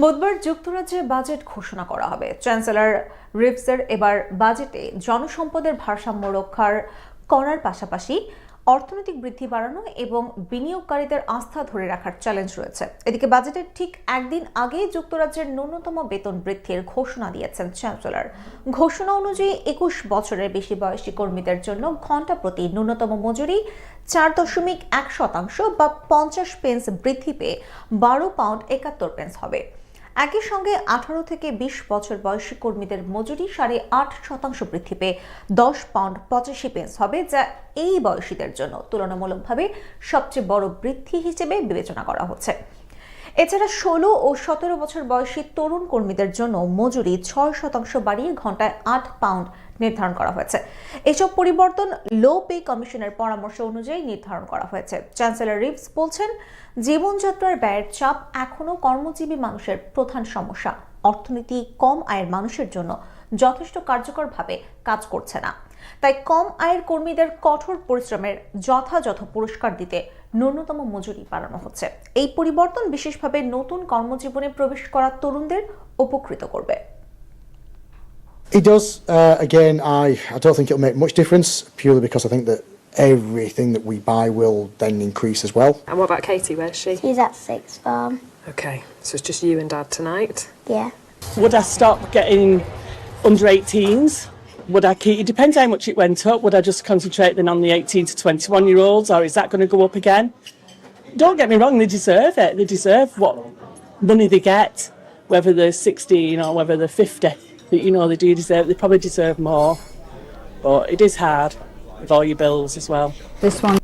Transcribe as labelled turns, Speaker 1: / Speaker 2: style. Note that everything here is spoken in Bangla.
Speaker 1: বুধবার যুক্তরাজ্যে বাজেট ঘোষণা করা হবে। চ্যান্সেলর রিভসের এবার বাজেটে জনসম্পদের ভারসাম্য রক্ষার করার পাশাপাশি অর্থনৈতিক বৃদ্ধি বাড়ানো এবং বিনিয়োগকারীদের আস্থা ধরে রাখার চ্যালেঞ্জ রয়েছে। এদিকে বাজেটের ঠিক একদিন আগে যুক্তরাজ্যের ন্যূনতম বেতন বৃদ্ধির ঘোষণা দিয়েছেন চ্যান্সেলর। ঘোষণা অনুযায়ী একুশ বছরের বেশি বয়সী কর্মীদের জন্য ঘণ্টা প্রতি ন্যূনতম মজুরি চার দশমিক এক শতাংশ বা পঞ্চাশ পেন্স বৃদ্ধি পেয়ে বারো পাউন্ড একাত্তর পেন্স হবে। একই সঙ্গে আঠারো থেকে বিশ বছর বয়সী কর্মীদের মজুরি সাড়ে আট শতাংশ বৃদ্ধি পেয়ে দশ পাউন্ড পঁচাশি পেন্স হবে, যা এই বয়সীদের জন্য তুলনামূলকভাবে সবচেয়ে বড় বৃদ্ধি হিসেবে বিবেচনা করা হচ্ছে। এছাড়া ষোলো ও সতেরো বছর বয়সী তরুণ কর্মীদের জন্য মজুরি ছয় শতাংশ বাড়িয়ে ঘন্টায় আট পাউন্ড নির্ধারণ করা হয়েছে। এসব পরিবর্তন লো পে কমিশনের পরামর্শ অনুযায়ী নির্ধারণ করা হয়েছে। চ্যান্সেলর রিভস বলছেন, জীবনযাত্রার ব্যয়ের চাপ এখনও কর্মজীবী মানুষের প্রধান সমস্যা। অর্থনীতি কম আয়ের মানুষের জন্য যথেষ্ট কার্যকরভাবে কাজ করছে না তাই কম আয়ের কর্মীদের কঠোর পরিশ্রমের যথাযথ পুরস্কার দিতে ন্যূনতম মজুরি বাড়ানো হচ্ছে এই পরিবর্তন বিশেষভাবে নতুন কর্মজীবনে প্রবেশ করা তরুণদের উপকৃত করবে
Speaker 2: It does. Uh, again, I, I don't think it'll make much difference purely because I think that everything that we buy will then increase as well.
Speaker 3: And what about Katie? Where's she?
Speaker 4: He's at sixth form.
Speaker 3: Okay, so it's just you and Dad tonight.
Speaker 4: Yeah.
Speaker 5: Would I stop getting under 18s? Would I keep? It depends how much it went up. Would I just concentrate then on the 18 to 21 year olds, or is that going to go up again? Don't get me wrong, they deserve it. They deserve what money they get, whether they're 16 or whether they're 50. But, You know, they do deserve. They probably deserve more, but it is hard with all your bills as well.
Speaker 6: This one